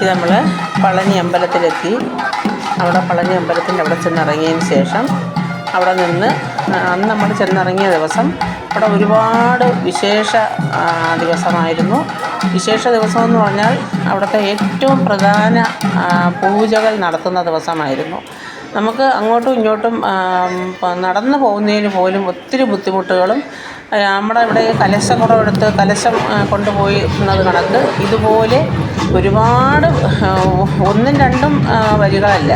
ഇത് നമ്മൾ പളനി അമ്പലത്തിലെത്തി അവിടെ പളനി അമ്പലത്തിന്റെ അവിടെ ചെന്നിറങ്ങിയതിന് ശേഷം അവിടെ നിന്ന് അന്ന് നമ്മൾ ചെന്നിറങ്ങിയ ദിവസം അവിടെ ഒരുപാട് വിശേഷ ദിവസമായിരുന്നു. വിശേഷ ദിവസം എന്ന് പറഞ്ഞാൽ അവിടുത്തെ ഏറ്റവും പ്രധാന പൂജകൾ നടത്തുന്ന ദിവസമായിരുന്നു. നമുക്ക് അങ്ങോട്ടും ഇങ്ങോട്ടും നടന്നു പോകുന്നതിന് പോലും ഒത്തിരി ബുദ്ധിമുട്ടുകളും നമ്മുടെ ഇവിടെ കലശക്കുടം എടുത്ത് കലശം കൊണ്ടുപോയി എന്നത് കണക്ക്. ഇതുപോലെ ഒരുപാട് ഒന്നും രണ്ടും വരികളല്ല.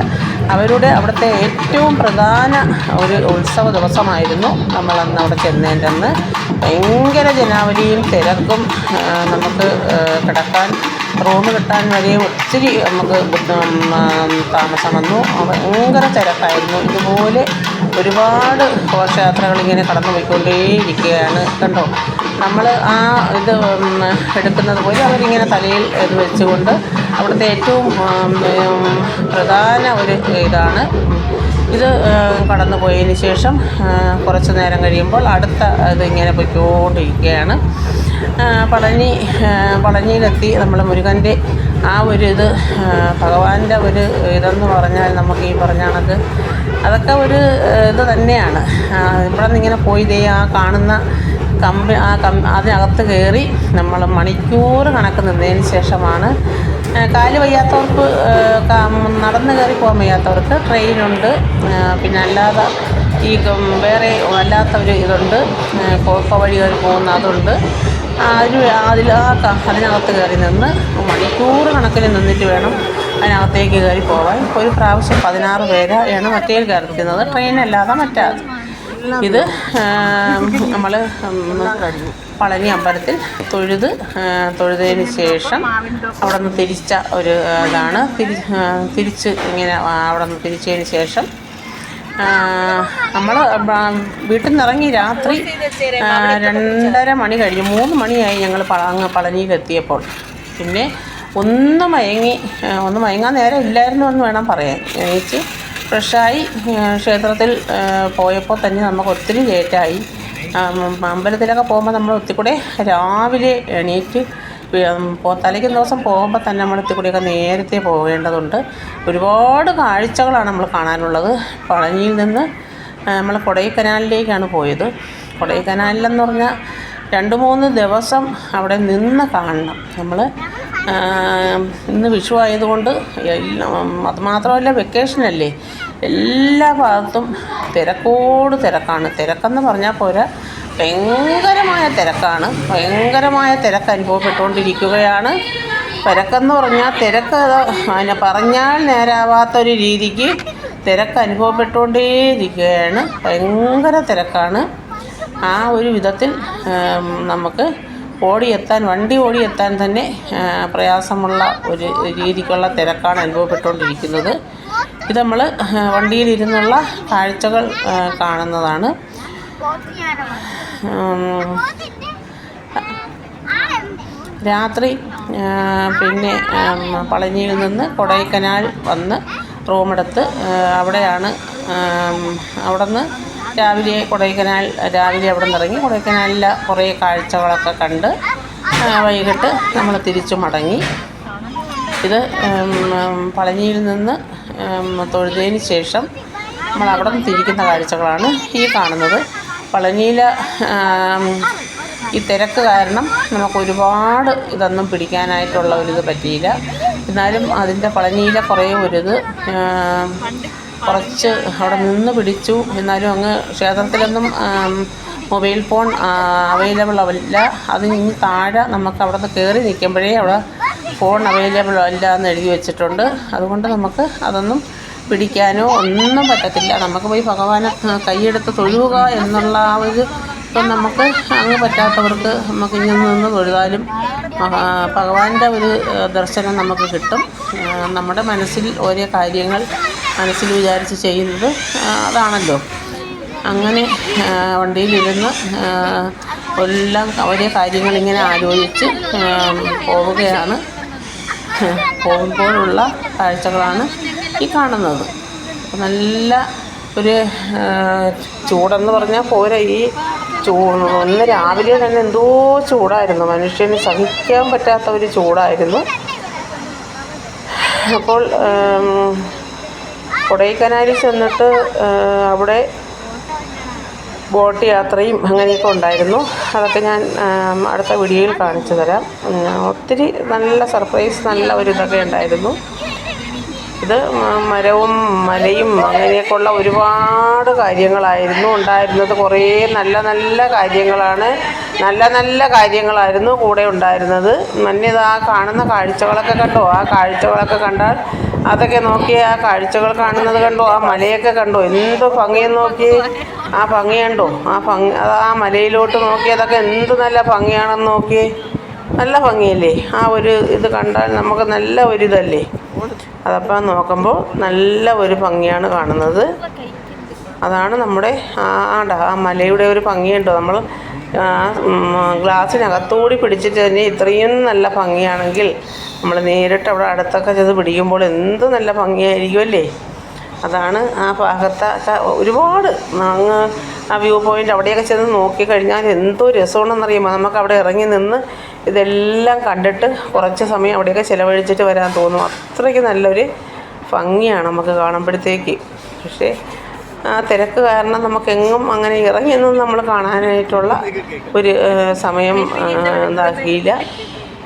അവരുടെ അവിടുത്തെ ഏറ്റവും പ്രധാന ഒരു ഉത്സവ ദിവസമായിരുന്നു നമ്മൾ അന്ന് അവിടെ ചെന്നേന്റെ അന്ന് ഭയങ്കര ജനാവലിയും തിരക്കും നമുക്ക് കിടക്കാൻ റൂം കിട്ടാൻ വരെ ഒത്തിരി നമുക്ക് താമസം വന്നു. ഭയങ്കര തിരക്കായിരുന്നു. ഇതുപോലെ ഒരുപാട് ഘോഷയാത്രകൾ ഇങ്ങനെ കടന്നു പോയിക്കൊണ്ടേയിരിക്കുകയാണ് കണ്ടോ? നമ്മൾ ആ ഇത് എടുക്കുന്നത് പോലെ അവരിങ്ങനെ തലയിൽ ഇത് വെച്ചുകൊണ്ട് അവിടുത്തെ ഏറ്റവും പ്രധാന ഒരു ഇതാണ്. ഇത് കടന്നു പോയതിന് ശേഷം കുറച്ച് നേരം കഴിയുമ്പോൾ അടുത്ത ഇതിങ്ങനെ പോയിക്കൊണ്ടിരിക്കുകയാണ്. പളനി പളനിയിലെത്തി നമ്മൾ മുരുകന്റെ ആ ഒരു ഇത് ഭഗവാന്റെ ഒരു ഇതെന്ന് പറഞ്ഞാൽ നമുക്ക് ഈ പറഞ്ഞ കണക്ക് അതൊക്കെ ഒരു ഇത് തന്നെയാണ്. ഇവിടെ നിന്ന് ഇങ്ങനെ പോയി ദേ ആ കാണുന്ന കമ്പ ആ കം അതിനകത്ത് കയറി നമ്മൾ മണിക്കൂർ കണക്ക് നിന്നതിന് ശേഷമാണ് കാൽ വയ്യാത്തവർക്ക് നടന്ന് കയറി പോകാൻ വയ്യാത്തവർക്ക് ട്രെയിനുണ്ട്. പിന്നെ അല്ലാതെ ഈ വേറെ അല്ലാത്ത ഒരു ഇതുണ്ട്. കോപ്പ വഴി കയറി പോകുന്ന അതുണ്ട്. അതിന് അതിൽ ആ അതിനകത്ത് കയറി നിന്ന് മണിക്കൂർ കണക്കിന് നിന്നിട്ട് വേണം അതിനകത്തേക്ക് കയറി പോകാൻ ഒരു പ്രാവശ്യം പതിനാറ് പേരാണ് മറ്റേ ട്രെയിൻ ട്രെയിനല്ലാതെ മറ്റാ ഇത് നമ്മൾ പളനി അമ്പലത്തിൽ തൊഴുത് തൊഴുതതിന് ശേഷം അവിടെ നിന്ന് തിരിച്ച ഒരു ഇതാണ്. തിരി തിരിച്ച് ഇങ്ങനെ അവിടെ നിന്ന് തിരിച്ചതിന് ശേഷം നമ്മൾ വീട്ടിൽ നിന്ന് ഇറങ്ങി രാത്രി രണ്ടര മണി കഴിഞ്ഞു. മൂന്ന് മണിയായി ഞങ്ങൾ അങ്ങ് പളനിയിലെത്തിയപ്പോൾ. പിന്നെ ഒന്ന് മയങ്ങി ഒന്ന് മയങ്ങാൻ നേരം ഇല്ലായിരുന്നു എന്ന് വേണം പറയാൻ. എണീച്ച് ഫ്രഷായി ക്ഷേത്രത്തിൽ പോയപ്പോൾ തന്നെ നമുക്ക് ഒത്തിരി ലേറ്റായി. അമ്പലത്തിലൊക്കെ പോകുമ്പോൾ നമ്മൾ ഒത്തിരി കൂടെ രാവിലെ എണീറ്റ് പോ- തലേക്ക് ദിവസം പോകുമ്പോൾ തന്നെ നമ്മൾ ഇത്തിക്കൂടിയൊക്കെ നേരത്തെ പോകേണ്ടതുണ്ട്. ഒരുപാട് കാഴ്ചകളാണ് നമ്മൾ കാണാനുള്ളത്. പളനിയിൽ നിന്ന് നമ്മൾ കൊടൈക്കനാലിലേക്കാണ് പോയത്. കൊടൈക്കനാലിലെന്ന് പറഞ്ഞാൽ രണ്ട് മൂന്ന് ദിവസം അവിടെ നിന്ന് കാണണം. നമ്മൾ ഇന്ന് വിഷു ആയതുകൊണ്ട് എല്ലാം അതുമാത്രമല്ല വെക്കേഷനല്ലേ? എല്ലാ ഭാഗത്തും തിരക്കോട് തിരക്കാണ്. തിരക്കെന്ന് പറഞ്ഞാൽ പോരാ ഭയങ്കരമായ തിരക്കാണ്. ഭയങ്കരമായ തിരക്ക് അനുഭവപ്പെട്ടുകൊണ്ടിരിക്കുകയാണ്. തിരക്കെന്ന് പറഞ്ഞാൽ തിരക്ക് അത് അതിനെ പറഞ്ഞാൽ നേരാവാത്തൊരു രീതിക്ക് തിരക്ക് അനുഭവപ്പെട്ടുകൊണ്ടേയിരിക്കുകയാണ്. ഭയങ്കര തിരക്കാണ്. ആ ഒരു വിധത്തിൽ നമുക്ക് ഓടിയെത്താൻ വണ്ടി ഓടിയെത്താൻ തന്നെ പ്രയാസമുള്ള ഒരു രീതിക്കുള്ള തിരക്കാണ് അനുഭവപ്പെട്ടുകൊണ്ടിരിക്കുന്നത്. ഇത് നമ്മൾ വണ്ടിയിലിരുന്നുള്ള കാഴ്ചകൾ കാണുന്നതാണ്. രാത്രി പിന്നെ പളനിയിൽ നിന്ന് കൊടൈക്കനാൽ വന്ന് റൂമെടുത്ത് അവിടെയാണ് അവിടെ നിന്ന് രാവിലെ കൊടൈക്കനാൽ രാവിലെ അവിടെ നിന്ന് ഇറങ്ങി കൊടൈക്കനാലിലെ കുറേ കാഴ്ചകളൊക്കെ കണ്ട് വൈകിട്ട് നമ്മൾ തിരിച്ചു മടങ്ങി. ഇത് പളനിയിൽ നിന്ന് തൊഴുതതിന് ശേഷം നമ്മൾ അവിടെ നിന്ന് തിരിക്കുന്ന കാഴ്ചകളാണ് ഈ കാണുന്നത്. പളനിയിലെ ആം, ഈ തിരക്ക് കാരണം നമുക്ക് ഒരുപാട് ഇതൊന്നും പിടിക്കാനായിട്ടുള്ള ഒരിത് പറ്റിയില്ല. എന്നാലും അതിന്റെ പളനിയിലെ കുറേ ഒരിത് കുറച്ച് അവിടെ നിന്ന് പിടിച്ചു. എന്നാലും അങ്ങ് ക്ഷേത്രത്തിലൊന്നും മൊബൈൽ ഫോൺ അവൈലബിൾ അല്ല. അതിന് ഇനി താഴെ നമുക്ക് അവിടെ നിന്ന് കയറി നിൽക്കുമ്പോഴേ അവിടെ ഫോൺ അവൈലബിൾ അല്ല എന്ന് എഴുതി വെച്ചിട്ടുണ്ട്. അതുകൊണ്ട് നമുക്ക് അതൊന്നും പിടിക്കാനോ ഒന്നും പറ്റത്തില്ല. നമുക്ക് പോയി ഭഗവാനെ കൈയെടുത്ത് തൊഴുക എന്നുള്ള ആ ഒരു ഇപ്പം നമുക്ക് അങ്ങ് പറ്റാത്തവർക്ക് നമുക്ക് ഇങ്ങനെ നിന്ന് തൊഴുതാലും ഭഗവാന്റെ ഒരു ദർശനം നമുക്ക് കിട്ടും. നമ്മുടെ മനസ്സിൽ ഓരോ കാര്യങ്ങൾ മനസ്സിൽ വിചാരിച്ച് ചെയ്യുന്നത് അതാണല്ലോ. അങ്ങനെ വണ്ടിയിലിരുന്ന് എല്ലാം ഓരോ കാര്യങ്ങളിങ്ങനെ ആലോചിച്ച് ആ, പോവുകയാണ്. പോകുമ്പോഴുള്ള കാഴ്ചകളാണ് ഈ കാണുന്നത്. നല്ല ഒരു ചൂടെന്ന് പറഞ്ഞാൽ പോരാ. ഈ ചൂ ഒന്ന് രാവിലെ തന്നെ എന്തോ ചൂടായിരുന്നു. മനുഷ്യന് സഹിക്കാൻ പറ്റാത്ത ഒരു ചൂടായിരുന്നു. അപ്പോൾ കൊടൈക്കനാലിൽ ചെന്നിട്ട് അവിടെ ബോട്ട് യാത്രയും അങ്ങനെയൊക്കെ ഉണ്ടായിരുന്നു. അതൊക്കെ ഞാൻ അടുത്ത വീഡിയോയിൽ കാണിച്ചു തരാം. ഒത്തിരി നല്ല സർപ്രൈസ് നല്ല ഒരു ഇതൊക്കെ ഉണ്ടായിരുന്നു. ഇത് മരവും മലയും അങ്ങനെയൊക്കെയുള്ള ഒരുപാട് കാര്യങ്ങളായിരുന്നു. ഉണ്ടായിരുന്നത് കുറേ നല്ല നല്ല കാര്യങ്ങളാണ്. നല്ല നല്ല കാര്യങ്ങളായിരുന്നു കൂടെ ഉണ്ടായിരുന്നത്. മഞ്ഞത് ആ കാണുന്ന കാഴ്ചകളൊക്കെ കണ്ടോ? ആ കാഴ്ചകളൊക്കെ കണ്ടാൽ അതൊക്കെ നോക്കി ആ കാഴ്ചകൾ കാണുന്നത് കണ്ടോ? ആ മലയൊക്കെ കണ്ടോ? എന്ത് ഭംഗിയെന്ന് നോക്കി? ആ ഭംഗി കണ്ടോ? ആ ഭംഗി അത് ആ മലയിലോട്ട് നോക്കി. അതൊക്കെ എന്ത് നല്ല ഭംഗിയാണെന്ന് നോക്കി. നല്ല ഭംഗിയല്ലേ? ആ ഒരു ഇത് കണ്ടാൽ നമുക്ക് നല്ല ഒരിതല്ലേ അതപ്പം നോക്കുമ്പോൾ നല്ല ഒരു ഭംഗിയാണ് കാണുന്നത്. അതാണ് നമ്മുടെ ആണ്ട ആ മലയുടെ ഒരു ഭംഗിയുണ്ടോ നമ്മൾ ഗ്ലാസ്സിനകത്തോടി പിടിച്ചിട്ട് തന്നെ ഇത്രയും നല്ല ഭംഗിയാണെങ്കിൽ നമ്മൾ നേരിട്ട് അവിടെ അടുത്തൊക്കെ ചെയ്ത് പിടിക്കുമ്പോൾ എന്ത് നല്ല ഭംഗിയായിരിക്കുമല്ലേ അതാണ് ആ ഭാഗത്തെ ഒക്കെ ഒരുപാട് അങ്ങ് ആ വ്യൂ പോയിന്റ് അവിടെയൊക്കെ ചെന്ന് നോക്കിക്കഴിഞ്ഞാൽ എന്തോ രസമാണെന്നറിയുമ്പോൾ നമുക്ക് അവിടെ ഇറങ്ങി നിന്ന് ഇതെല്ലാം കണ്ടിട്ട് കുറച്ച് സമയം അവിടെയൊക്കെ ചിലവഴിച്ചിട്ട് വരാൻ തോന്നും. അത്രയ്ക്ക് നല്ലൊരു ഭംഗിയാണ് നമുക്ക് കാണുമ്പോഴത്തേക്ക്. പക്ഷേ ആ തിരക്ക് കാരണം നമുക്കെങ്ങും അങ്ങനെ ഇറങ്ങിയൊന്നും നമ്മൾ കാണാനായിട്ടുള്ള ഒരു സമയം എന്താക്കിയില്ല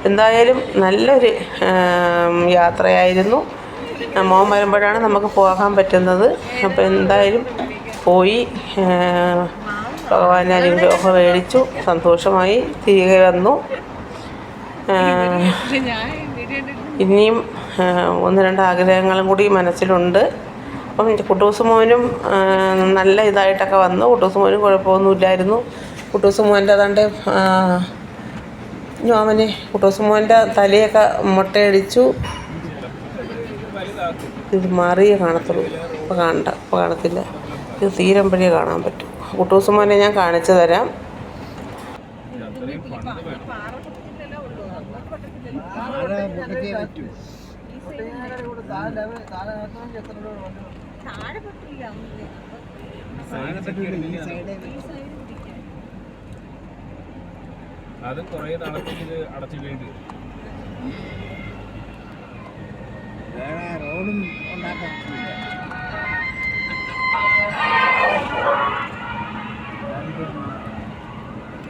എന്തായാലും നല്ലൊരു യാത്രയായിരുന്നു. മോൻ വരുമ്പോഴാണ് നമുക്ക് പോകാൻ പറ്റുന്നത്. അപ്പോൾ എന്തായാലും പോയി ഭഗവാൻ അനുഗ്രഹമൊക്കെ മേടിച്ചു. സന്തോഷമായി തിരികെ വന്നു. ഇനിയും ഒന്ന് രണ്ട് ആഗ്രഹങ്ങളും കൂടി മനസ്സിലുണ്ട്. അപ്പം കുട്ടൂസ് മോനും നല്ല ഇതായിട്ടൊക്കെ വന്നു. കുട്ടൂസ് മോനും കുഴപ്പമൊന്നുമില്ലായിരുന്നു. കുട്ടൂസ് മോന്റെ അതാണ്ട് അവന് കുട്ടൂസ് മോന്റെ തലയൊക്കെ മുട്ടയടിച്ചു. ഇത് മാറിയേ കാണത്തുള്ളൂ. ഇപ്പോൾ കാണണ്ട ഇപ്പോൾ കാണത്തില്ല. ഇത് തീരുമ്പോഴേ കാണാൻ പറ്റും. കുട്ടൂസ് മോനെ ഞാൻ കാണിച്ചു തരാം. അത്. കുറേ നാളത്തേക്ക് ഇത് അടച്ചിടേണ്ടി വരും. വേറെ റോഡും ഉണ്ടാക്കാൻ ഇടക്കിടക്ക്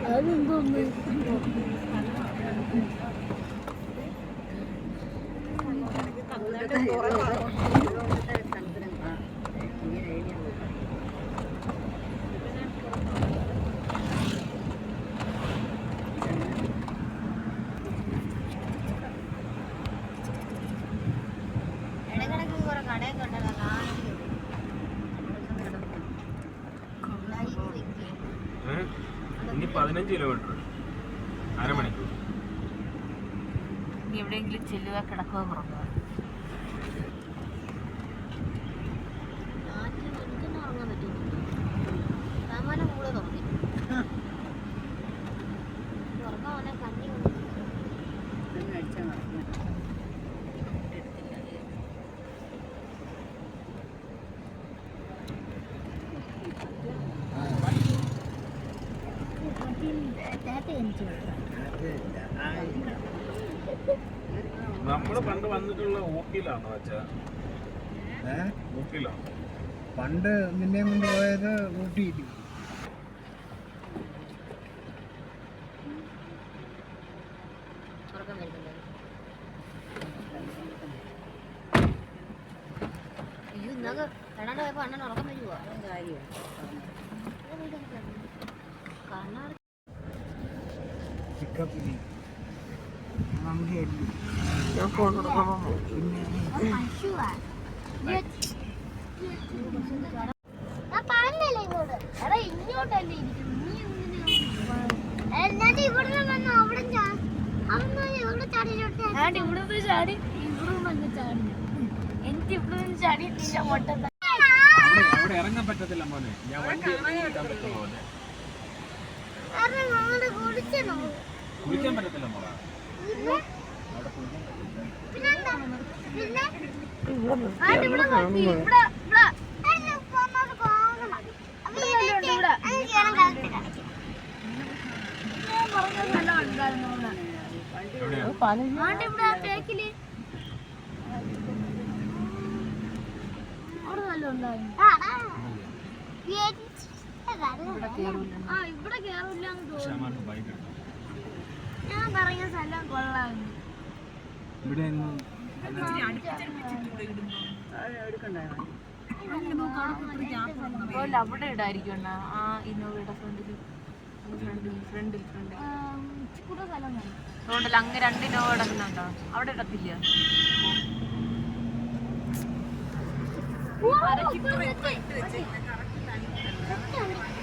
കുറെ കടയൊക്കെ ഉണ്ടല്ലോ കാണാൻ ഏ? ഇനി പതിനഞ്ച് കിലോമീറ്റർ അരമണിക്കൂർ. എവിടെയെങ്കിലും ചെല്ലുക കിടക്കുക പുറക്കുക നമ്മൾ പണ്ട് വന്നിട്ടുള്ള ഊട്ടിയിലാണോ അച്ഛാ? ഊട്ടിയിലാണോ? പണ്ട് നിന്നെ കൊണ്ട് പോയത് ഊട്ടിയിൽ അയ്യോ ഇന്നൊക്കെ കണ്ണാട് പോയപ്പോ അണ്ണൻ ഉറക്കം വരുവാ കണ്ണാട് പിക്കപ്പിൽ വണ്ടിയല്ലേ ഞാൻ ഫോൺ ചാടിയിലോട്ട് ഇവിടുന്ന് ചാടി ഇവിടെ ചാടി. എനിക്ക് ഇവിടെ ചാടി നിന്റെ മൊട്ട അവിടെ ഇറങ്ങാൻ പറ്റത്തില്ല മോനെ. ഞാൻ വണ്ടി ഇറങ്ങാൻ മോനെ? കുടിച്ചോ കുളിക്കാൻ പറ്റത്തില്ല മോളെ. പിന്നെ? അവിടെ കുളിക്കാൻ ഇവിടെ കേറില്ല എന്ന് തോന്നുന്നു. ഞാൻ പറഞ്ഞ സ്ഥലം കൊള്ളാം. ഇവിടെ അവിടെ ഇടായിരിക്കും ആ ഇന്നോവയുടെ ഫ്രണ്ടിൽ ഫ്രണ്ടിൽ ഫ്രണ്ടിൽ അങ്ങ് രണ്ട് ഇന്നോവ കിടക്കുന്നുണ്ടോ? അവിടെ ഇടത്തില്ല. ഇങ്ങനെ